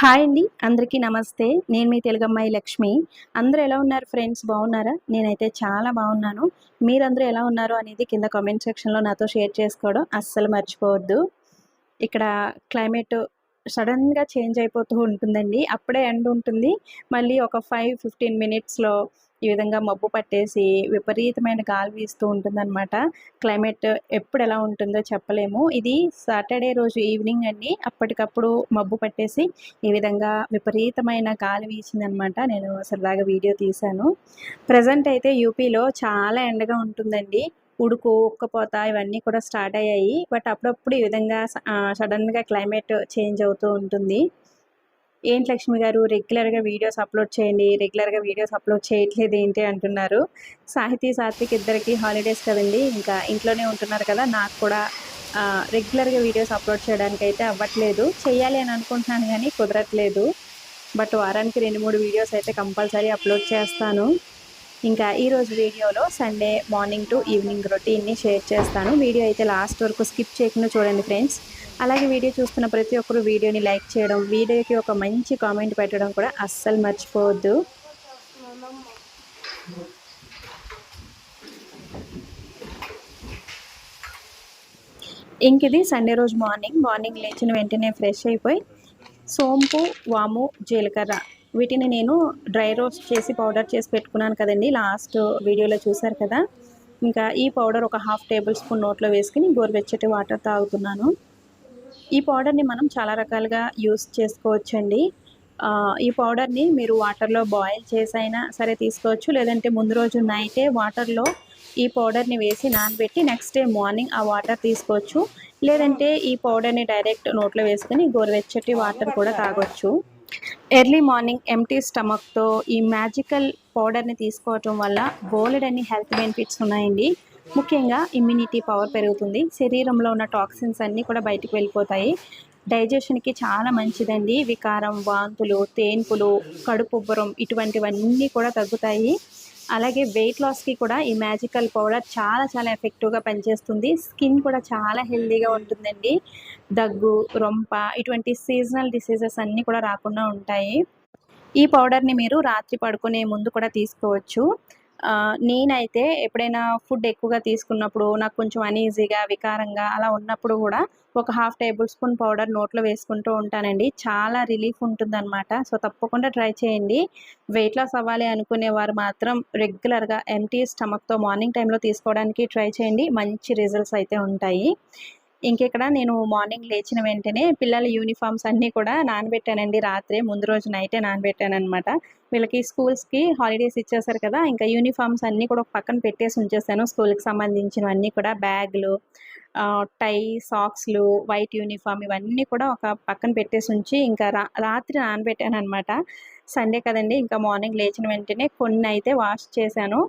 Hi అండి అందరికీ నమస్తే. నేను మీ తెలుగమ్మాయి లక్ష్మి. అందరూ ఎలా ఉన్నారు ఫ్రెండ్స్? బాగున్నారా? నేనైతే చాలా బాగున్నాను. మీరందరూ ఎలా ఉన్నారు అనేది కింద కామెంట్ సెక్షన్లో నాతో షేర్ చేసుకోవడం అస్సలు మర్చిపోవద్దు. ఇక్కడ క్లైమేట్ సడన్గా చేంజ్ అయిపోతూ ఉంటుందండి. అప్పుడే ఎండ్ ఉంటుంది. మళ్ళీ ఒక ఫైవ్ ఫిఫ్టీన్ మినిట్స్లో ఈ విధంగా మబ్బు పట్టేసి విపరీతమైన గాలి వీస్తూ ఉంటుందన్నమాట. క్లైమేట్ ఎప్పుడు ఎలా ఉంటుందో చెప్పలేము. ఇది సాటర్డే రోజు ఈవినింగ్ అండి. అప్పటికప్పుడు మబ్బు పట్టేసి ఈ విధంగా విపరీతమైన గాలి వీసిందనమాట నేను సరదాగా వీడియో తీశాను. ప్రజెంట్ అయితే యూపీలో చాలా ఎండగా ఉంటుందండి. ఉడుకు ఉక్కపోత ఇవన్నీ కూడా స్టార్ట్ అయ్యాయి. బట్ అప్పుడప్పుడు ఈ విధంగా సడన్గా క్లైమేట్ చేంజ్ అవుతూ ఉంటుంది. ఏంటి లక్ష్మి గారు? రెగ్యులర్గా వీడియోస్ అప్లోడ్ చేయండి. రెగ్యులర్గా వీడియోస్ అప్లోడ్ చేయట్లేదు ఏంటి అంటున్నారు. సాహితీ సాత్విక్ ఇద్దరికి హాలిడేస్ కదండి. ఇంకా ఇంట్లోనే ఉంటున్నారు కదా. నాకు కూడా రెగ్యులర్గా వీడియోస్ అప్లోడ్ చేయడానికి అయితే అవ్వట్లేదు. చేయాలి అని అనుకుంటున్నాను కానీ కుదరట్లేదు. బట్ వారానికి రెండు మూడు వీడియోస్ అయితే కంపల్సరీ అప్లోడ్ చేస్తాను. ఇంకా ఈరోజు వీడియోలో సండే మార్నింగ్ టు ఈవినింగ్ రొటీన్ని షేర్ చేస్తాను. వీడియో అయితే లాస్ట్ వరకు స్కిప్ చేయకుండా చూడండి ఫ్రెండ్స్. అలాగే వీడియో చూస్తున్న ప్రతి ఒక్కరు వీడియోని లైక్ చేయడం వీడియోకి ఒక మంచి కామెంట్ పెట్టడం కూడా అస్సలు మర్చిపోవద్దు. ఇంక ఇది సండే రోజు మార్నింగ్. మార్నింగ్ లేచిన వెంటనే ఫ్రెష్ అయిపోయి సోంపు వాము జీలకర్ర వీటిని నేను డ్రై రోస్ట్ చేసి పౌడర్ చేసి పెట్టుకున్నాను కదండి. లాస్ట్ వీడియోలో చూసారు కదా. ఇంకా ఈ పౌడర్ ఒక హాఫ్ టేబుల్ స్పూన్ నోట్లో వేసుకుని గోరువెచ్చటి వాటర్ తాగుతున్నాను. ఈ పౌడర్ని మనం చాలా రకాలుగా యూస్ చేసుకోవచ్చండి. ఈ పౌడర్ని మీరు వాటర్లో బాయిల్ చేసైనా సరే తీసుకోవచ్చు. లేదంటే ముందు రోజు నైటే వాటర్లో ఈ పౌడర్ని వేసి నానబెట్టి నెక్స్ట్ డే మార్నింగ్ ఆ వాటర్ తీసుకోవచ్చు. లేదంటే ఈ పౌడర్ని డైరెక్ట్ నోట్లో వేసుకుని గోరువెచ్చటి వాటర్ కూడా తాగొచ్చు. ఎర్లీ మార్నింగ్ ఎంటీ స్టమక్తో ఈ మ్యాజికల్ పౌడర్ని తీసుకోవటం వల్ల బోలెడ్ అన్ని హెల్త్ బెనిఫిట్స్ ఉన్నాయండి. ముఖ్యంగా ఇమ్యూనిటీ పవర్ పెరుగుతుంది. శరీరంలో ఉన్న టాక్సిన్స్ అన్నీ కూడా బయటకు వెళ్ళిపోతాయి. డైజెషన్కి చాలా మంచిదండి. వికారం వాంతులు తేన్పులు కడుపు ఉబ్బరం ఇటువంటివన్నీ కూడా తగ్గుతాయి. అలాగే వెయిట్ లాస్కి కూడా ఈ మ్యాజికల్ పౌడర్ చాలా చాలా ఎఫెక్టివ్గా పనిచేస్తుంది. స్కిన్ కూడా చాలా హెల్దీగా ఉంటుందండి. దగ్గు రొంప ఇటువంటి సీజనల్ డిసీజెస్ అన్నీ కూడా రాకుండా ఉంటాయి. ఈ పౌడర్ని మీరు రాత్రి పడుకునే ముందు కూడా తీసుకోవచ్చు. నేనైతే ఎప్పుడైనా ఫుడ్ ఎక్కువగా తీసుకున్నప్పుడు నాకు కొంచెం అనీజీగా వికారంగా అలా ఉన్నప్పుడు కూడా ఒక హాఫ్ టేబుల్ స్పూన్ పౌడర్ నోట్లో వేసుకుంటూ ఉంటానండి. చాలా రిలీఫ్ ఉంటుందన్నమాట. సో తప్పకుండా ట్రై చేయండి. వెయిట్ లాస్ అవ్వాలి అనుకునే వారు మాత్రం రెగ్యులర్గా ఎంటీ స్టమక్తో మార్నింగ్ టైంలో తీసుకోవడానికి ట్రై చేయండి. మంచి రిజల్ట్స్ అయితే ఉంటాయి. ఇంకెక్కడ నేను మార్నింగ్ లేచిన వెంటనే పిల్లల యూనిఫామ్స్ అన్నీ కూడా నానబెట్టానండి. రాత్రే ముందు రోజు నైటే నానబెట్టాను అనమాట వీళ్ళకి స్కూల్స్కి హాలిడేస్ ఇచ్చేసారు కదా ఇంకా యూనిఫామ్స్ అన్నీ కూడా పక్కన పెట్టేసి ఉంచేసాను స్కూల్కి సంబంధించినవన్నీ కూడా బ్యాగులు టై సాక్స్లు వైట్ యూనిఫామ్ ఇవన్నీ కూడా ఒక పక్కన పెట్టేసి ఉంచి ఇంకా రా రాత్రి నానబెట్టాను అనమాట సండే కదండి ఇంకా మార్నింగ్ లేచిన వెంటనే కొన్ని అయితే వాష్ చేశాను.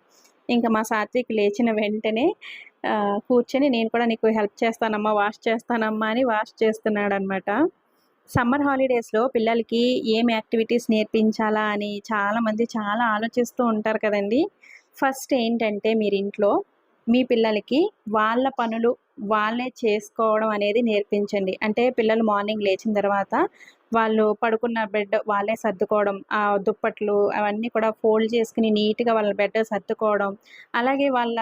ఇంకా మా సాత్విక్ లేచిన వెంటనే కూర్చొని నేను కూడా నీకు హెల్ప్ చేస్తానమ్మా వాష్ చేస్తానమ్మా అని వాష్ చేస్తున్నాడు అనమాట సమ్మర్ హాలిడేస్లో పిల్లలకి ఏం యాక్టివిటీస్ నేర్పించాలా అని చాలామంది చాలా ఆలోచిస్తూ ఉంటారు కదండి. ఫస్ట్ ఏంటంటే మీరు ఇంట్లో మీ పిల్లలకి వాళ్ళ పనులు వాళ్ళే చేసుకోవడం అనేది నేర్పించండి. అంటే పిల్లలు మార్నింగ్ లేచిన తర్వాత వాళ్ళు పడుకున్న బెడ్ వాళ్ళే సర్దుకోవడం ఆ దుప్పట్లు అవన్నీ కూడా ఫోల్డ్ చేసుకుని నీట్గా వాళ్ళ బెడ్ సర్దుకోవడం అలాగే వాళ్ళ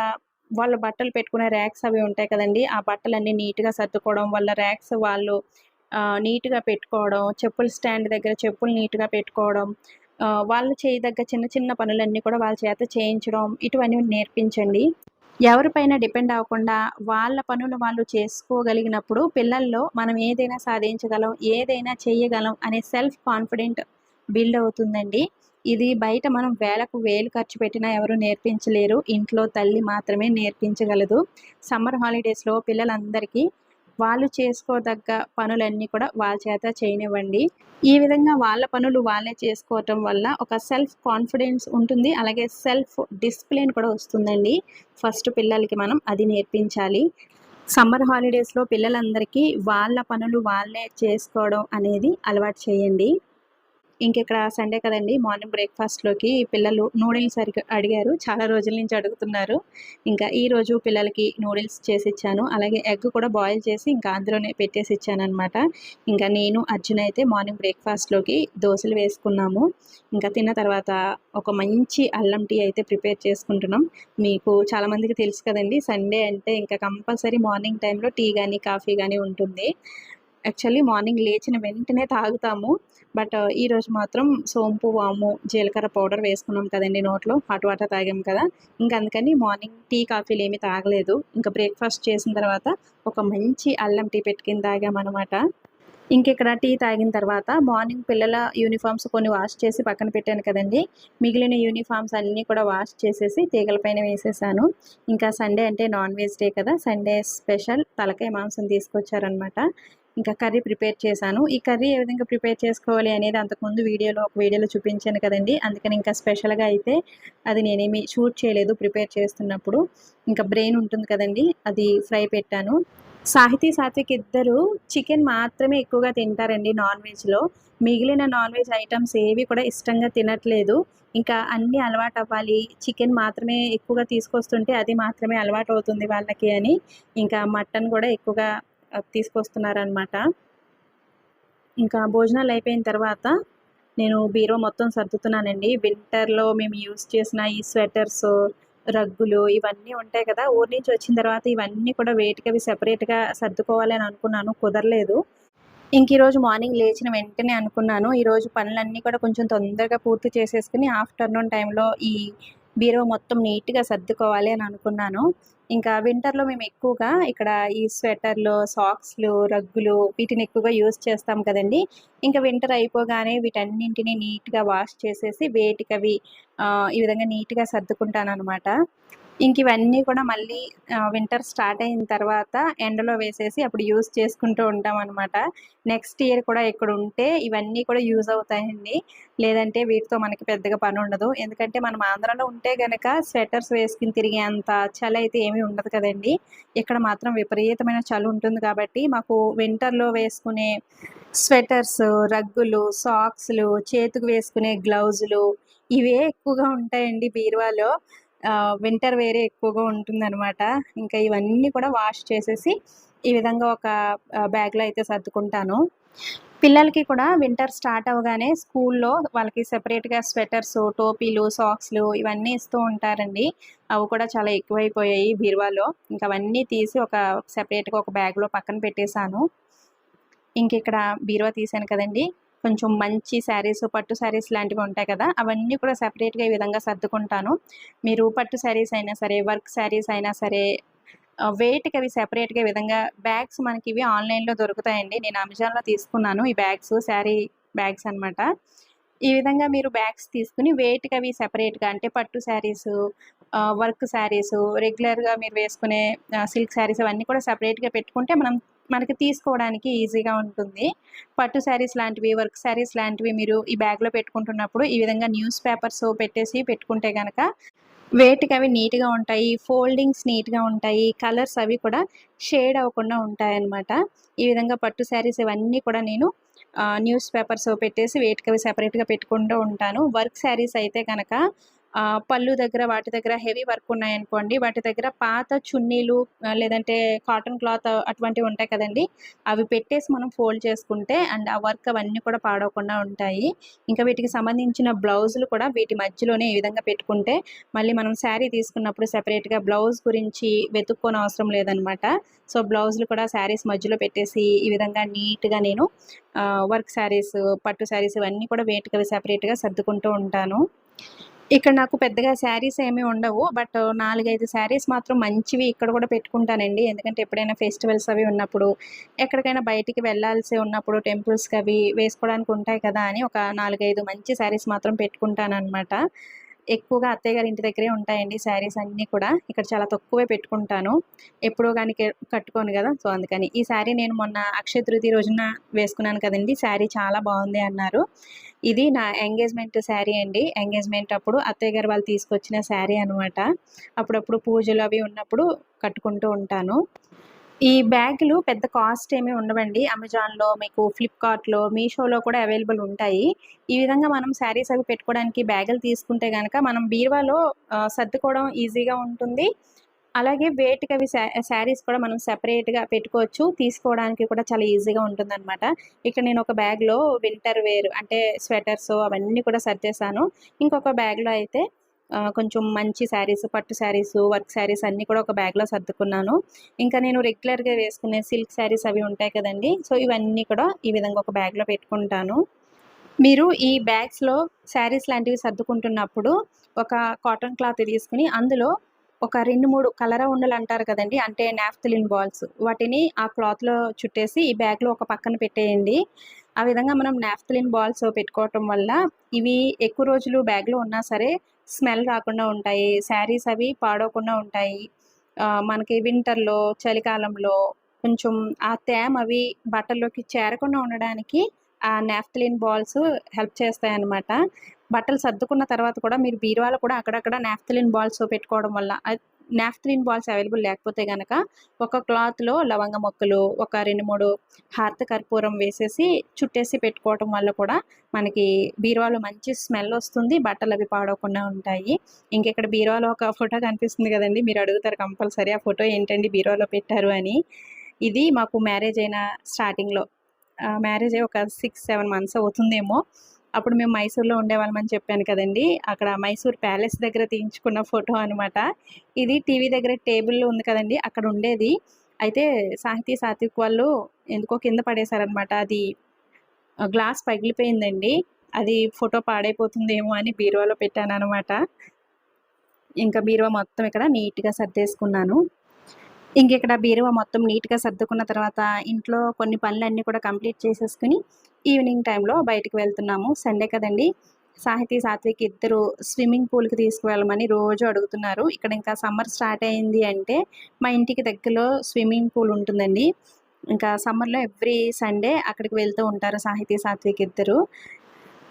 వాళ్ళ బట్టలు పెట్టుకునే ర్యాక్స్ అవి ఉంటాయి కదండి. ఆ బట్టలన్నీ నీట్గా సర్దుకోవడం వాళ్ళ ర్యాక్స్ వాళ్ళు నీట్గా పెట్టుకోవడం చెప్పుల స్టాండ్ దగ్గర చెప్పులు నీట్గా పెట్టుకోవడం వాళ్ళు చేయదగ్గ చిన్న చిన్న పనులన్నీ కూడా వాళ్ళ చేత చేయించడం ఇటువన్నీ నేర్పించండి. ఎవరిపైన డిపెండ్ అవ్వకుండా వాళ్ళ పనులు వాళ్ళు చేసుకోగలిగినప్పుడు పిల్లల్లో మనం ఏదైనా సాధించగలం ఏదైనా చేయగలం అనే సెల్ఫ్ కాన్ఫిడెంట్ బిల్డ్ అవుతుందండి. ఇది బయట మనం వేలకు వేలు ఖర్చు పెట్టినా ఎవరు నేర్పించలేరు. ఇంట్లో తల్లి మాత్రమే నేర్పించగలదు. సమ్మర్ హాలిడేస్లో పిల్లలందరికీ వాళ్ళు చేసుకోదగ్గ పనులన్నీ కూడా వాళ్ళ చేత చేయనివ్వండి. ఈ విధంగా వాళ్ళ పనులు వాళ్ళే చేసుకోవటం వల్ల ఒక సెల్ఫ్ కాన్ఫిడెన్స్ ఉంటుంది. అలాగే సెల్ఫ్ డిసిప్లిన్ కూడా వస్తుందండి. ఫస్ట్ పిల్లలకి మనం అది నేర్పించాలి. సమ్మర్ హాలిడేస్లో పిల్లలందరికీ వాళ్ళ పనులు వాళ్ళే చేసుకోవడం అనేది అలవాటు చేయండి. ఇంకెక్కడ సండే కదండి మార్నింగ్ బ్రేక్ఫాస్ట్లోకి పిల్లలు నూడిల్స్ అడిగ అడిగారు. చాలా రోజుల నుంచి అడుగుతున్నారు. ఇంకా ఈ రోజు పిల్లలకి నూడిల్స్ చేసి ఇచ్చాను అలాగే ఎగ్ కూడా బాయిల్ చేసి ఇంకా అందులోనే పెట్టేసి ఇచ్చాను అనమాట ఇంకా నేను అర్జున్ అయితే మార్నింగ్ బ్రేక్ఫాస్ట్లోకి దోశలు వేసుకున్నాము. ఇంకా తిన్న తర్వాత ఒక మంచి అల్లం టీ అయితే ప్రిపేర్ చేసుకుంటున్నాం. మీకు చాలామందికి తెలుసు కదండి సండే అంటే ఇంకా కంపల్సరీ మార్నింగ్ టైంలో టీ కానీ కాఫీ కానీ ఉంటుంది. యాక్చువల్లీ మార్నింగ్ లేచిన వెంటనే తాగుతాము. బట్ ఈరోజు మాత్రం సోంపు వాము జీలకర్ర పౌడర్ వేసుకున్నాం కదండి నోట్లో. హాట్ వాటర్ తాగాం కదా. ఇంకా అందుకని మార్నింగ్ టీ కాఫీలు ఏమీ తాగలేదు. ఇంకా బ్రేక్ఫాస్ట్ చేసిన తర్వాత ఒక మంచి అల్లం టీ పెట్టుకుని తాగామన్నమాట. ఇంకెక్కడ టీ తాగిన తర్వాత మార్నింగ్ పిల్లల యూనిఫామ్స్ కొన్ని వాష్ చేసి పక్కన పెట్టాను కదండి. మిగిలిన యూనిఫామ్స్ అన్నీ కూడా వాష్ చేసేసి తీగల పైన వేసేసాను. ఇంకా సండే అంటే నాన్ వెజ్ డే కదా సండే స్పెషల్ తలకాయ మాంసం తీసుకొచ్చారనమాట ఇంకా కర్రీ ప్రిపేర్ చేశాను. ఈ కర్రీ ఏ విధంగా ప్రిపేర్ చేసుకోవాలి అనేది అంతకుముందు వీడియోలో ఒక వీడియోలో చూపించాను కదండి. అందుకని ఇంకా స్పెషల్గా అయితే అది నేనేమి షూట్ చేయలేదు ప్రిపేర్ చేస్తున్నప్పుడు. ఇంకా బ్రెయిన్ ఉంటుంది కదండి అది ఫ్రై పెట్టాను. సాహితీ సాత్విక్ ఇద్దరు చికెన్ మాత్రమే ఎక్కువగా తింటారండి నాన్ వెజ్లో. మిగిలిన నాన్ వెజ్ ఐటమ్స్ ఏవి కూడా ఇష్టంగా తినట్లేదు. ఇంకా అన్నీ అలవాటు అవ్వాలి చికెన్ మాత్రమే ఎక్కువగా తీసుకొస్తుంటే అది మాత్రమే అలవాటు అవుతుంది వాళ్ళకి అని ఇంకా మటన్ కూడా ఎక్కువగా తీసుకొస్తున్నారనమాట ఇంకా భోజనాలు అయిపోయిన తర్వాత నేను బీరో మొత్తం సర్దుతున్నానండి. వింటర్లో మేము యూస్ చేసిన ఈ స్వెటర్స్ రగ్గులు ఇవన్నీ ఉంటాయి కదా ఊరి నుంచి వచ్చిన తర్వాత ఇవన్నీ కూడా వెయిట్కి అవి సెపరేట్గా సర్దుకోవాలి అని అనుకున్నాను కుదరలేదు. ఇంక ఈరోజు మార్నింగ్ లేచిన వెంటనే అనుకున్నాను ఈరోజు పనులన్నీ కూడా కొంచెం తొందరగా పూర్తి చేసేసుకుని ఆఫ్టర్నూన్ టైంలో ఈ బీరో మొత్తం నీట్గా సర్దుకోవాలి అని అనుకున్నాను. ఇంకా వింటర్లో మేము ఎక్కువగా ఇక్కడ ఈ స్వెటర్లు సాక్స్లు రగ్గులు వీటిని ఎక్కువగా యూస్ చేస్తాం కదండి. ఇంకా వింటర్ అయిపోగానే వీటన్నింటినీ నీట్గా వాష్ చేసేసి వేటికవి ఈ విధంగా నీట్గా సర్దుకుంటాను అనమాట ఇంక ఇవన్నీ కూడా మళ్ళీ వింటర్ స్టార్ట్ అయిన తర్వాత ఎండలో వేసేసి అప్పుడు యూస్ చేసుకుంటూ ఉంటాం అనమాట నెక్స్ట్ ఇయర్ కూడా ఇక్కడ ఉంటే ఇవన్నీ కూడా యూజ్ అవుతాయండి. లేదంటే వీటితో మనకి పెద్దగా పని ఉండదు. ఎందుకంటే మనం ఆంధ్రాలో ఉంటే గనక స్వెటర్స్ వేసుకుని తిరిగే అంత చలి అయితే ఏమీ ఉండదు కదండి. ఇక్కడ మాత్రం విపరీతమైన చలి ఉంటుంది కాబట్టి మాకు వింటర్లో వేసుకునే స్వెటర్స్ రగ్గులు సాక్స్లు చేతికి వేసుకునే గ్లౌజులు ఇవే ఎక్కువగా ఉంటాయండి బీరువాలో. వింటర్ వేరే ఎక్కువగా ఉంటుందన్నమాట. ఇంకా ఇవన్నీ కూడా వాష్ చేసేసి ఈ విధంగా ఒక బ్యాగ్లో అయితే సర్దుకుంటాను. పిల్లలకి కూడా వింటర్ స్టార్ట్ అవగానే స్కూల్లో వాళ్ళకి సెపరేట్గా స్వెటర్స్ టోపీలు సాక్స్లు ఇవన్నీ ఇస్తూ ఉంటారండి. అవి కూడా చాలా ఎక్కువైపోయాయి బీరువాలో. ఇంకా అవన్నీ తీసి ఒక సెపరేట్గా ఒక బ్యాగ్లో పక్కన పెట్టేశాను. ఇంక ఇక్కడ బీరువా తీసాను కదండి. కొంచెం మంచి శారీస్ పట్టు శారీస్ లాంటివి ఉంటాయి కదా అవన్నీ కూడా సపరేట్గా ఈ విధంగా సర్దుకుంటాను. మీరు పట్టు శారీస్ అయినా సరే వర్క్ శారీస్ అయినా సరే వెయిట్కి అవి సెపరేట్గా ఈ విధంగా బ్యాగ్స్ మనకి ఇవి ఆన్లైన్లో దొరుకుతాయండి. నేను అమెజాన్లో తీసుకున్నాను ఈ బ్యాగ్స్ శారీ బ్యాగ్స్ అనమాట ఈ విధంగా మీరు బ్యాగ్స్ తీసుకుని వెయిట్కి అవి సెపరేట్గా అంటే పట్టు శారీస్ వర్క్ శారీస్ రెగ్యులర్గా మీరు వేసుకునే సిల్క్ శారీస్ అవన్నీ కూడా సపరేట్గా పెట్టుకుంటే మనం మనకి తీసుకోవడానికి ఈజీగా ఉంటుంది. పట్టు శారీస్ లాంటివి వర్క్ శారీస్ లాంటివి మీరు ఈ బ్యాగ్లో పెట్టుకుంటున్నప్పుడు ఈ విధంగా న్యూస్ పేపర్స్ పెట్టేసి పెట్టుకుంటే కనుక వేటికి అవి నీట్గా ఉంటాయి ఫోల్డింగ్స్ నీట్గా ఉంటాయి కలర్స్ అవి కూడా షేడ్ అవ్వకుండా ఉంటాయి అన్నమాట ఈ విధంగా పట్టు శారీస్ ఇవన్నీ కూడా నేను న్యూస్ పేపర్స్ పెట్టేసి వేటికి అవి సెపరేట్గా పెట్టుకుంటూ ఉంటాను. వర్క్ శారీస్ అయితే కనుక పళ్ళు దగ్గర వాటి దగ్గర హెవీ వర్క్ ఉన్నాయనుకోండి వాటి దగ్గర పాత చున్నీలు లేదంటే కాటన్ క్లాత్ అటువంటివి ఉంటాయి కదండి అవి పెట్టేసి మనం ఫోల్డ్ చేసుకుంటే అండ్ ఆ వర్క్ అవన్నీ కూడా పాడవకుండా ఉంటాయి. ఇంకా వీటికి సంబంధించిన బ్లౌజులు కూడా వీటి మధ్యలోనే ఈ విధంగా పెట్టుకుంటే మళ్ళీ మనం శారీ తీసుకున్నప్పుడు సెపరేట్గా బ్లౌజ్ గురించి వెతుక్కోని అవసరం లేదనమాట. సో బ్లౌజులు కూడా శారీస్ మధ్యలో పెట్టేసి ఈ విధంగా నీట్గా నేను వర్క్ శారీస్ పట్టు శారీస్ ఇవన్నీ కూడా వేటికవి సెపరేట్గా సర్దుకుంటూ ఉంటాను. ఇక్కడ నాకు పెద్దగా శారీస్ ఏమీ ఉండవు బట్ నాలుగైదు శారీస్ మాత్రం మంచివి ఇక్కడ కూడా పెట్టుకుంటానండి. ఎందుకంటే ఎప్పుడైనా ఫెస్టివల్స్ అవి ఉన్నప్పుడు ఎక్కడికైనా బయటికి వెళ్ళాల్సి ఉన్నప్పుడు టెంపుల్స్కి అవి వేసుకోవడానికి ఉంటాయి కదా అని ఒక నాలుగైదు మంచి శారీస్ మాత్రం పెట్టుకుంటానమాట ఎక్కువగా అత్తయ్య గారి ఇంటి దగ్గరే ఉంటాయండి శారీస్ అన్నీ కూడా. ఇక్కడ చాలా తక్కువే పెట్టుకుంటాను. ఎప్పుడో కానీ కట్టుకోను కదా సో అందుకని. ఈ శారీ నేను మొన్న అక్షయ తృతీయ రోజున వేసుకున్నాను కదండి. శారీ చాలా బాగుంది అన్నారు. ఇది నా ఎంగేజ్మెంట్ శారీ అండి. ఎంగేజ్మెంట్ అప్పుడు అత్తయ్య గారు వాళ్ళు తీసుకొచ్చిన శారీ అనమాట అప్పుడప్పుడు పూజలు అవి ఉన్నప్పుడు కట్టుకుంటూ ఉంటాను. ఈ బ్యాగులు పెద్ద కాస్ట్ ఏమీ ఉండవండి. అమెజాన్లో మీకు ఫ్లిప్కార్ట్లో మీషోలో కూడా అవైలబుల్ ఉంటాయి. ఈ విధంగా మనం శారీస్ అవి పెట్టుకోవడానికి బ్యాగులు తీసుకుంటే కనుక మనం బీరువాలో సర్దుకోవడం ఈజీగా ఉంటుంది. అలాగే వేటికి అవి శారీస్ కూడా మనం సెపరేట్గా పెట్టుకోవచ్చు. తీసుకోవడానికి కూడా చాలా ఈజీగా ఉంటుంది అనమాట ఇక్కడ నేను ఒక బ్యాగ్లో వింటర్ వేర్ అంటే స్వెటర్స్ అవన్నీ కూడా సర్దేశాను ఇంకొక బ్యాగ్లో అయితే కొంచెం మంచి శారీస్ పట్టు శారీస్ వర్క్ శారీస్ అన్నీ కూడా ఒక బ్యాగ్లో సర్దుకున్నాను. ఇంకా నేను రెగ్యులర్గా వేసుకునే సిల్క్ శారీస్ అవి ఉంటాయి కదండి సో ఇవన్నీ కూడా ఈ విధంగా ఒక బ్యాగ్లో పెట్టుకుంటాను. మీరు ఈ బ్యాగ్స్లో శారీస్ లాంటివి సర్దుకుంటున్నప్పుడు ఒక కాటన్ క్లాత్ తీసుకుని అందులో ఒక రెండు మూడు కలర ఉండలు అంటారు కదండి. అంటే నాఫ్తలిన్ బాల్స్. వాటిని ఆ క్లాత్లో చుట్టేసి ఈ బ్యాగ్లో ఒక పక్కన పెట్టేయండి. ఆ విధంగా మనం నాఫ్తలిన్ బాల్స్ పెట్టుకోవటం వల్ల ఇవి ఎక్కువ రోజులు బ్యాగ్లో ఉన్నా సరే స్మెల్ రాకుండా ఉంటాయి. శారీస్ అవి పాడవకుండా ఉంటాయి. మనకి వింటర్లో చలికాలంలో కొంచెం ఆ తేమ అవి బట్టల్లోకి చేరకుండా ఉండడానికి ఆ నాఫ్తలిన్ బాల్స్ హెల్ప్ చేస్తాయి అన్నమాట బట్టలు సర్దుకున్న తర్వాత కూడా మీరు బీరువాలో కూడా అక్కడక్కడ నాఫ్తలిన్ బాల్స్ పెట్టుకోవడం వల్ల నాఫ్తలిన్ బాల్స్ అవైలబుల్ లేకపోతే కనుక ఒక క్లాత్లో లవంగ మొక్కలు ఒక రెండు మూడు హార్త కర్పూరం వేసేసి చుట్టేసి పెట్టుకోవటం వల్ల కూడా మనకి బీరువాలో మంచి స్మెల్ వస్తుంది బట్టలు అవి పాడవకుండా ఉంటాయి. ఇంకెక్కడ బీరువాలో ఒక ఫోటో కనిపిస్తుంది కదండి మీరు అడుగుతారు కంపల్సరీ ఆ ఫోటో ఏంటండి బీరువాలో పెట్టారు అని. ఇది మాకు మ్యారేజ్ అయిన స్టార్టింగ్లో మ్యారేజ్ అయ్యి ఒక సిక్స్ సెవెన్ మంత్స్ అవుతుందేమో. అప్పుడు మేము మైసూర్లో ఉండేవాళ్ళమని చెప్పాను కదండి. అక్కడ మైసూర్ ప్యాలెస్ దగ్గర తీయించుకున్న ఫోటో అనమాట ఇది టీవీ దగ్గర టేబుల్ ఉంది కదండి అక్కడ ఉండేది. అయితే సాహితీ సాత్విక్ వాళ్ళు ఎందుకో కింద పడేశారనమాట అది గ్లాస్ పగిలిపోయిందండి. అది ఫోటో పాడైపోతుందేమో అని బీరువాలో పెట్టాను అనమాట ఇంకా బీరువా మొత్తం ఇక్కడ నీట్గా సర్దేసుకున్నాను. ఇంక ఇక్కడ బీరువా మొత్తం నీట్గా సర్దుకున్న తర్వాత ఇంట్లో కొన్ని పనులన్నీ కూడా కంప్లీట్ చేసేసుకుని ఈవినింగ్ టైంలో బయటికి వెళ్తున్నాము. సండే కదండి. సాహితీ సాత్విక్ ఇద్దరు స్విమ్మింగ్ పూల్కి తీసుకువెళ్ళమని రోజు అడుగుతున్నారు. ఇక్కడ ఇంకా సమ్మర్ స్టార్ట్ అయింది అంటే మా ఇంటికి దగ్గరలో స్విమ్మింగ్ పూల్ ఉంటుందండి. ఇంకా సమ్మర్లో ఎవ్రీ సండే అక్కడికి వెళ్తూ ఉంటారు సాహితీ సాత్విక్ ఇద్దరు.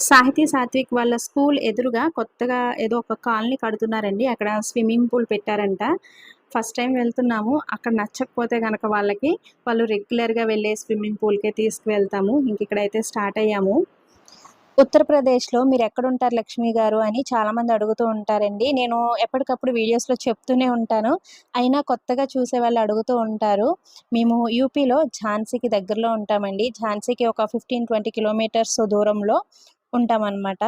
సాహితీ సాత్విక్ వాళ్ళ స్కూల్ ఎదురుగా కొత్తగా ఏదో ఒక కాలనీ కడుతున్నారండి. అక్కడ స్విమ్మింగ్ పూల్ పెట్టారంట. ఫస్ట్ టైం వెళ్తున్నాము. అక్కడ నచ్చకపోతే కనుక వాళ్ళకి వాళ్ళు రెగ్యులర్గా వెళ్ళే స్విమ్మింగ్ పూల్కే తీసుకువెళ్తాము. ఇంక ఇక్కడైతే స్టార్ట్ అయ్యాము. ఉత్తరప్రదేశ్లో మీరు ఎక్కడుంటారు లక్ష్మి గారు అని చాలామంది అడుగుతూ ఉంటారండి. నేను ఎప్పటికప్పుడు వీడియోస్లో చెప్తూనే ఉంటాను. అయినా కొత్తగా చూసే వాళ్ళు అడుగుతూ ఉంటారు. మేము యూపీలో ఝాన్సీకి దగ్గరలో ఉంటామండి. ఝాన్సీకి ఒక ఫిఫ్టీన్ ట్వంటీ కిలోమీటర్స్ దూరంలో ఉంటామన్నమాట.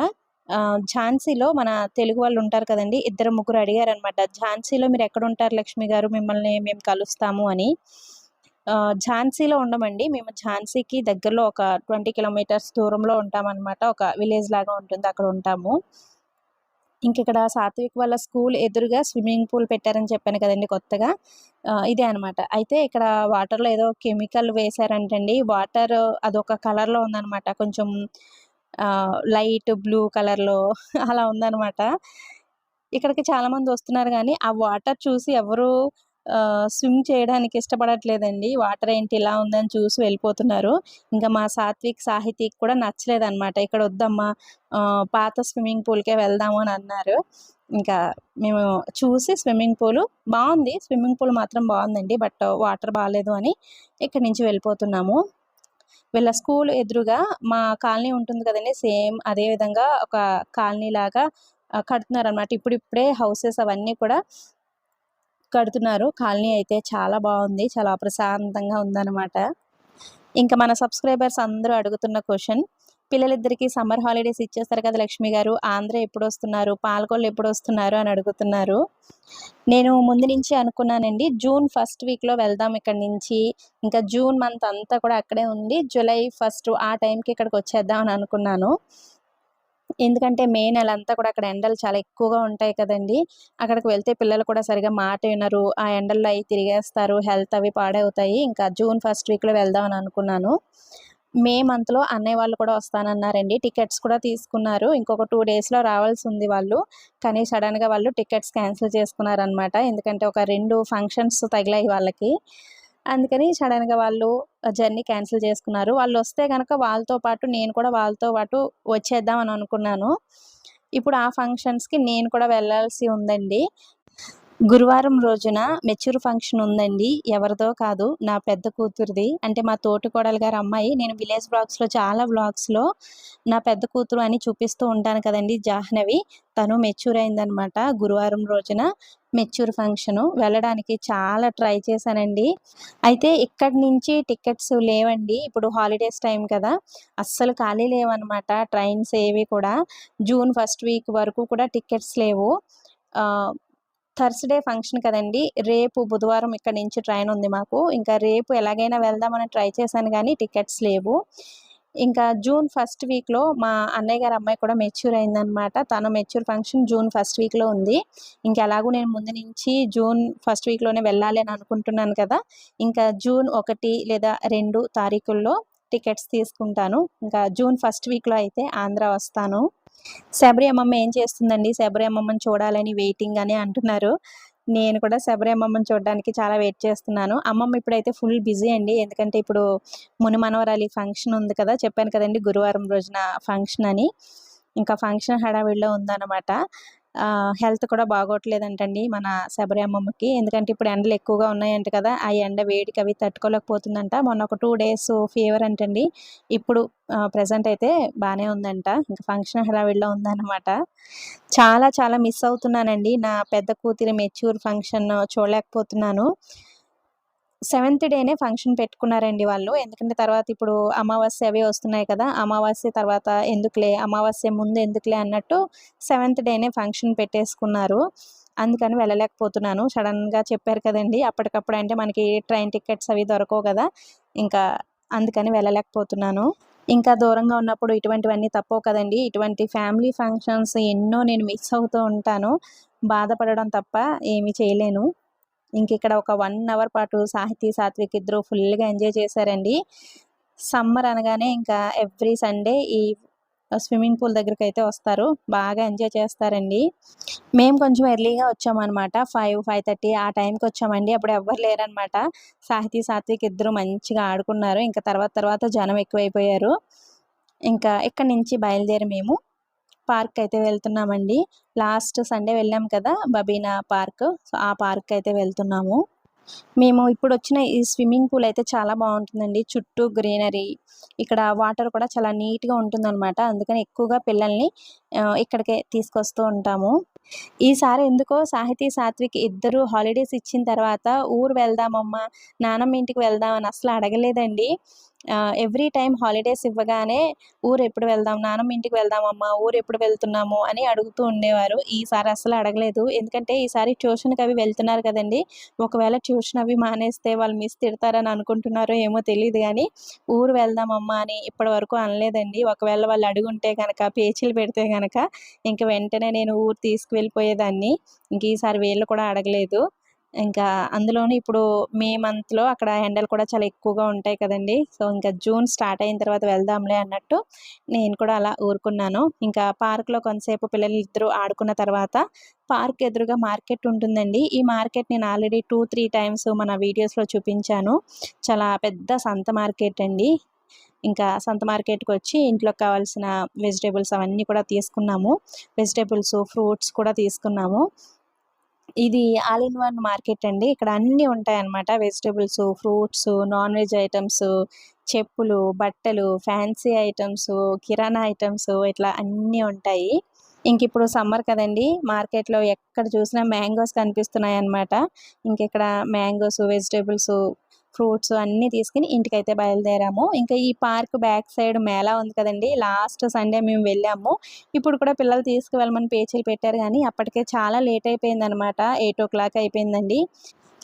ఝాన్సీలో మన తెలుగు వాళ్ళు ఉంటారు కదండి ఇద్దరు ముగ్గురు అడిగారు అనమాట ఝాన్సీలో మీరు ఎక్కడ ఉంటారు లక్ష్మి గారు మిమ్మల్ని మేము కలుస్తాము అని. ఝాన్సీలో ఉండమండి మేము ఝాన్సీకి దగ్గరలో ఒక ట్వంటీ కిలోమీటర్స్ దూరంలో ఉంటామన్నమాట ఒక విలేజ్ లాగా ఉంటుంది అక్కడ ఉంటాము. ఇంక ఇక్కడ సాత్విక్ వాళ్ళ స్కూల్ ఎదురుగా స్విమ్మింగ్ పూల్ పెట్టారని చెప్పాను కదండి కొత్తగా ఇదే అనమాట. అయితే ఇక్కడ వాటర్లో ఏదో కెమికల్ వేశారంటండి వాటర్ అదొక కలర్లో ఉందన్నమాట కొంచెం లైట్ బ్లూ కలర్లో అలా ఉందన్నమాట. ఇక్కడికి చాలా మంది వస్తున్నారు కానీ ఆ వాటర్ చూసి ఎవరు స్విమ్ చేయడానికి ఇష్టపడట్లేదండి. వాటర్ ఏంటి ఇలా ఉందని చూసి వెళ్ళిపోతున్నారు. ఇంకా మా సాత్విక్ సాహితీకి కూడా నచ్చలేదన్నమాట. ఇక్కడ వద్దమ్మా పాత స్విమ్మింగ్ పూల్కే వెళ్దాము అని అన్నారు. ఇంకా మేము చూసి స్విమ్మింగ్ పూల్ బాగుంది. స్విమ్మింగ్ పూల్ మాత్రం బాగుందండి. బట్ వాటర్ బాగాలేదు అని ఇక్కడి నుంచి వెళ్ళిపోతున్నాము. వీళ్ళ స్కూల్ ఎదురుగా మా కాలనీ ఉంటుంది కదండి. సేమ్ అదే విధంగా ఒక కాలనీ లాగా కడుతున్నారు అనమాట ఇప్పుడిప్పుడే హౌసెస్ అవన్నీ కూడా కడుతున్నారు. కాలనీ అయితే చాలా బాగుంది. చాలా ప్రశాంతంగా ఉందన్నమాట. ఇంకా మన సబ్స్క్రైబర్స్ అందరూ అడుగుతున్న క్వశ్చన్ పిల్లలిద్దరికీ సమ్మర్ హాలిడేస్ ఇచ్చేస్తారు కదా లక్ష్మి గారు. ఆంధ్ర ఎప్పుడు వస్తున్నారు పాలకొల్లు ఎప్పుడు వస్తున్నారు అని అడుగుతున్నారు. నేను ముందు నుంచి అనుకున్నానండి జూన్ ఫస్ట్ వీక్లో వెళ్దాం ఇక్కడ నుంచి. ఇంకా జూన్ మంత్ అంతా కూడా అక్కడే ఉంది జూలై ఫస్ట్ ఆ టైంకి ఇక్కడికి వచ్చేద్దాం అని అనుకున్నాను. ఎందుకంటే మే నెల అంతా కూడా అక్కడ ఎండలు చాలా ఎక్కువగా ఉంటాయి కదండి. అక్కడికి వెళ్తే పిల్లలు కూడా సరిగా మాట వినరు. ఆ ఎండల్లో అవి తిరిగేస్తారు. హెల్త్ అవి పాడవుతాయి. ఇంకా జూన్ ఫస్ట్ వీక్లో వెళ్దాం అని అనుకున్నాను. మే మంత్లో అన్నయ్య వాళ్ళు కూడా వస్తానన్నారండి. టికెట్స్ కూడా తీసుకున్నారు. ఇంకొక టూ డేస్లో రావాల్సి ఉంది వాళ్ళు. కానీ సడన్గా వాళ్ళు టికెట్స్ క్యాన్సిల్ చేసుకున్నారనమాట ఎందుకంటే ఒక రెండు ఫంక్షన్స్ తగిలాయి వాళ్ళకి. అందుకని సడన్గా వాళ్ళు జర్నీ క్యాన్సిల్ చేసుకున్నారు. వాళ్ళు వస్తే కనుక వాళ్ళతో పాటు నేను కూడా వాళ్ళతో పాటు వచ్చేద్దాం అని అనుకున్నాను. ఇప్పుడు ఆ ఫంక్షన్స్కి నేను కూడా వెళ్ళాల్సి ఉందండి. గురువారం రోజున మెచ్యూర్ ఫంక్షన్ ఉందండి. ఎవరిదో కాదు నా పెద్ద కూతురిది. అంటే మా తోటికోడలు గారు అమ్మాయి నేను విలేజ్ బ్లాగ్స్లో చాలా బ్లాగ్స్లో నా పెద్ద కూతురు అని చూపిస్తూ ఉంటాను కదండి జాహ్నవి. తను మెచ్యూర్ అయిందనమాట గురువారం రోజున మెచ్యూర్ ఫంక్షను వెళ్ళడానికి చాలా ట్రై చేశానండి. అయితే ఇక్కడి నుంచి టికెట్స్ లేవండి. ఇప్పుడు హాలిడేస్ టైం కదా. అస్సలు ఖాళీ లేవన్నమాట ట్రైన్స్ ఏవి కూడా. జూన్ ఫస్ట్ వీక్ వరకు కూడా టికెట్స్ లేవు. థర్స్డే ఫంక్షన్ కదండి. రేపు బుధవారం ఇక్కడ నుంచి ట్రైన్ ఉంది మాకు. ఇంకా రేపు ఎలాగైనా వెళ్దామని ట్రై చేశాను కానీ టికెట్స్ లేవు. ఇంకా జూన్ ఫస్ట్ వీక్లో మా అన్నయ్య గారి అమ్మాయి కూడా మెచ్యూర్ అయిందనమాట తను మెచ్యూర్ ఫంక్షన్ జూన్ ఫస్ట్ వీక్లో ఉంది. ఇంకా ఎలాగూ నేను ముందు నుంచి జూన్ ఫస్ట్ వీక్లోనే వెళ్ళాలి అని అనుకుంటున్నాను కదా. ఇంకా జూన్ ఒకటి లేదా రెండు తారీఖుల్లో టికెట్స్ తీసుకుంటాను. ఇంకా జూన్ ఫస్ట్ వీక్లో అయితే ఆంధ్ర వస్తాను. శబరి అమ్మమ్మ ఏం చేస్తుందండి? శబరి అమ్మమ్మని చూడాలని వెయిటింగ్ అని అంటున్నారు. నేను కూడా శబరి అమ్మమ్మని చూడడానికి చాలా వెయిట్ చేస్తున్నాను. అమ్మమ్మ ఇప్పుడైతే ఫుల్ బిజీ అండి. ఎందుకంటే ఇప్పుడు ముని మనవరాలి ఫంక్షన్ ఉంది కదా? చెప్పాను కదండి గురువారం రోజున ఫంక్షన్ అని. ఇంకా ఫంక్షన్ హడావిడిలో ఉందన్నమాట. హెల్త్ కూడా బాగోట్లేదంటండి మన శబరి అమ్మమ్మకి. ఎందుకంటే ఇప్పుడు ఎండలు ఎక్కువగా ఉన్నాయంట కదా ఆ ఎండ వేడికి అవి తట్టుకోలేకపోతుందంట. మొన్న ఒక టూ డేస్ ఫీవర్ అంటండి. ఇప్పుడు ప్రజెంట్ అయితే బాగానే ఉందంట. ఇంకా ఫంక్షన్ హడావిడిలో ఉందన్నమాట. చాలా చాలా మిస్ అవుతున్నానండి. నా పెద్ద కూతురి మెచ్యూర్ ఫంక్షన్ చూడలేకపోతున్నాను. సెవెంత్ డేనే ఫంక్షన్ పెట్టుకున్నారండి వాళ్ళు. ఎందుకంటే తర్వాత ఇప్పుడు అమావాస్య అవి వస్తున్నాయి కదా అమావాస్య తర్వాత ఎందుకులే అమావాస్య ముందు ఎందుకులే అన్నట్టు సెవెంత్ డేనే ఫంక్షన్ పెట్టేసుకున్నారు. అందుకని వెళ్ళలేకపోతున్నాను. సడన్గా చెప్పారు కదండి అప్పటికప్పుడు అంటే మనకి ట్రైన్ టికెట్స్ అవి దొరకవు కదా ఇంకా అందుకని వెళ్ళలేకపోతున్నాను. ఇంకా దూరంగా ఉన్నప్పుడు ఇటువంటివన్నీ తప్పవు కదండి. ఇటువంటి ఫ్యామిలీ ఫంక్షన్స్ ఎన్నో నేను మిస్ అవుతూ ఉంటాను. బాధపడడం తప్ప ఏమీ చేయలేను. ఇంక ఇక్కడ ఒక వన్ అవర్ పాటు సాహితీ సాత్విక్ ఇద్దరు ఫుల్గా ఎంజాయ్ చేశారండి. సమ్మర్ అనగానే ఇంకా ఎవ్రీ సండే ఈ స్విమ్మింగ్ పూల్ దగ్గరికి అయితే వస్తారు. బాగా ఎంజాయ్ చేస్తారండి. మేము కొంచెం ఎర్లీగా వచ్చామన్నమాట ఫైవ్ ఫైవ్ థర్టీ ఆ టైంకి వచ్చామండి. అప్పుడు ఎవ్వరు లేరనమాట. సాహితీ సాత్విక్ ఇద్దరు మంచిగా ఆడుకున్నారు. ఇంకా తర్వాత తర్వాత జనం ఎక్కువైపోయారు. ఇంకా ఇక్కడి నుంచి బయలుదేరి మేము పార్క్ అయితే వెళ్తున్నామండి. లాస్ట్ సండే వెళ్ళాం కదా బబీనా పార్క్. సో ఆ పార్క్ అయితే వెళ్తున్నాము. మేము ఇప్పుడు వచ్చిన ఈ స్విమ్మింగ్ పూల్ అయితే చాలా బాగుంటుందండి. చుట్టూ గ్రీనరీ ఇక్కడ వాటర్ కూడా చాలా నీట్గా ఉంటుందన్నమాట. అందుకని ఎక్కువగా పిల్లల్ని ఇక్కడికే తీసుకొస్తూ ఉంటాము. ఈసారి ఎందుకో సాహితీ సాత్విక్ ఇద్దరు హాలిడేస్ ఇచ్చిన తర్వాత ఊరు వెళ్దామమ్మా నానమ్మ ఇంటికి వెళ్దామని అసలు అడగలేదండి. ఎవ్రీ టైం హాలిడేస్ ఇవ్వగానే ఊరు ఎప్పుడు వెళ్దాం? నానమ్మ ఇంటికి వెళ్దామమ్మా ఊరు ఎప్పుడు వెళ్తున్నాము? అని అడుగుతూ ఉండేవారు. ఈసారి అసలు అడగలేదు. ఎందుకంటే ఈసారి ట్యూషన్కి అవి వెళ్తున్నారు కదండి. ఒకవేళ ట్యూషన్ అవి మానేస్తే వాళ్ళు మిస్ తిడతారని అనుకుంటున్నారో ఏమో తెలియదు కానీ ఊరు వెళ్దామమ్మా అని ఇప్పటి వరకు అనలేదండి. ఒకవేళ వాళ్ళు అడుగుంటే కనుక పేచీలు పెడితే కనుక ఇంక వెంటనే నేను ఊరు తీసుకువెళ్ళిపోయేదాన్ని. ఇంక ఈసారి వీళ్ళు కూడా అడగలేదు. ఇంకా అందులోనే ఇప్పుడు మే మంత్లో అక్కడ ఎండలు కూడా చాలా ఎక్కువగా ఉంటాయి కదండి. సో ఇంకా జూన్ స్టార్ట్ అయిన తర్వాత వెళ్దాంలే అన్నట్టు నేను కూడా అలా ఊరుకున్నాను. ఇంకా పార్క్లో కొంతసేపు పిల్లలు ఇద్దరు ఆడుకున్న తర్వాత పార్క్ ఎదురుగా మార్కెట్ ఉంటుందండి. ఈ మార్కెట్ నేను ఆల్రెడీ టూ త్రీ టైమ్స్ మన వీడియోస్లో చూపించాను. చాలా పెద్ద సంత మార్కెట్ అండి. ఇంకా సంత మార్కెట్కి వచ్చి ఇంట్లోకి కావాల్సిన వెజిటేబుల్స్ అవన్నీ కూడా తీసుకున్నాము. వెజిటేబుల్స్ ఫ్రూట్స్ కూడా తీసుకున్నాము. ఇది ఆల్ ఇన్ వన్ మార్కెట్ అండి. ఇక్కడ అన్నీ ఉంటాయి అన్నమాట vegetables fruits non veg items చెప్పులు బట్టలు ఫ్యాన్సీ ఐటమ్స్ కిరాణా ఐటమ్స్ ఇట్లా అన్నీ ఉంటాయి. ఇంక ఇప్పుడు సమ్మర్ కదండి. మార్కెట్లో ఎక్కడ చూసినా మ్యాంగోస్ కనిపిస్తున్నాయి అన్నమాట ఇంక ఇక్కడ మ్యాంగోస్ వెజిటేబుల్స్ ఫ్రూట్స్ అన్నీ తీసుకుని ఇంటికైతే బయలుదేరాము. ఇంకా ఈ పార్క్ బ్యాక్ సైడ్ మేళా ఉంది కదండి లాస్ట్ సండే మేము వెళ్ళాము. ఇప్పుడు కూడా పిల్లలు తీసుకువెళ్ళమని పేచీలు పెట్టారు కానీ అప్పటికే చాలా లేట్ అయిపోయింది అనమాట ఎయిట్ ఓ క్లాక్ అయిపోయిందండి.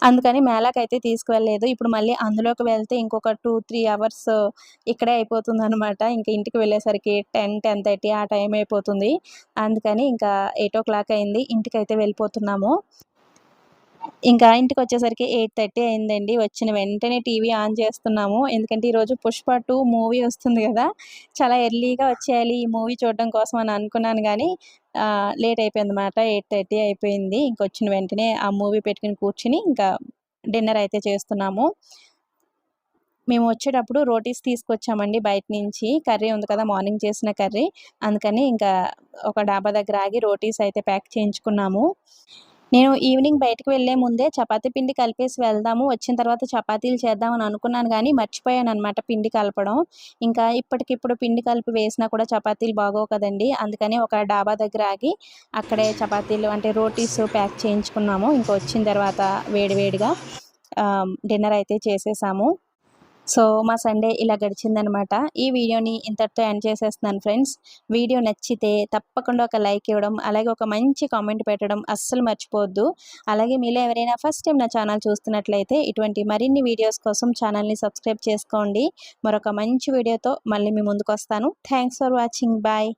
అందుకని మేళాకైతే తీసుకువెళ్ళలేదు. ఇప్పుడు మళ్ళీ అందులోకి వెళ్తే ఇంకొక టూ త్రీ అవర్స్ ఇక్కడే అయిపోతుంది అనమాట ఇంకా ఇంటికి వెళ్ళేసరికి టెన్ టెన్ థర్టీ ఆ టైం అయిపోతుంది. అందుకని ఇంకా ఎయిట్ ఓ క్లాక్ అయింది. ఇంటికి అయితే వెళ్ళిపోతున్నాము. ఇంకా ఇంటికి వచ్చేసరికి ఎయిట్ థర్టీ అయిందండి. వచ్చిన వెంటనే టీవీ ఆన్ చేస్తున్నాము. ఎందుకంటే ఈరోజు పుష్ప టూ మూవీ వస్తుంది కదా చాలా ఎర్లీగా వచ్చేయాలి ఈ మూవీ చూడడం కోసం అని అనుకున్నాను కానీ లేట్ అయిపోయింది అనమాట ఎయిట్ థర్టీ అయిపోయింది. ఇంకొచ్చిన వెంటనే ఆ మూవీ పెట్టుకుని కూర్చుని ఇంకా డిన్నర్ అయితే చేస్తున్నాము. మేము వచ్చేటప్పుడు రోటీస్ తీసుకొచ్చామండి బయట నుంచి. కర్రీ ఉంది కదా మార్నింగ్ చేసిన కర్రీ. అందుకని ఇంకా ఒక డాబా దగ్గర ఆగి రోటీస్ అయితే ప్యాక్ చేయించుకున్నాము. నేను ఈవినింగ్ బయటకు వెళ్ళే ముందే చపాతీ పిండి కలిపేసి వెళ్దాము. వచ్చిన తర్వాత చపాతీలు చేద్దామని అనుకున్నాను కానీ మర్చిపోయాను అనమాట పిండి కలపడం. ఇంకా ఇప్పటికిప్పుడు పిండి కలిపి వేసినా కూడా చపాతీలు బాగోవు కదండి. అందుకని ఒక డాబా దగ్గర ఆగి అక్కడే చపాతీలు అంటే రోటీస్ ప్యాక్ చేయించుకున్నాము. ఇంకా వచ్చిన తర్వాత వేడివేడిగా డిన్నర్ అయితే చేసేసాము. సో మా సండే ఇలా గడిచిందనమాట. ఈ వీడియోని ఇంతటితో ఎండ్ చేసేస్తున్నాను ఫ్రెండ్స్. వీడియో నచ్చితే తప్పకుండా ఒక లైక్ ఇవ్వడం అలాగే ఒక మంచి కామెంట్ పెట్టడం అస్సలు మర్చిపోవద్దు. అలాగే మీలో ఎవరైనా ఫస్ట్ టైం నా ఛానల్ చూస్తున్నట్లయితే ఇటువంటి మరిన్ని వీడియోస్ కోసం ఛానల్ని సబ్స్క్రైబ్ చేసుకోండి. మరొక మంచి వీడియోతో మళ్ళీ మీ ముందుకు వస్తాను. Thanks for watching bye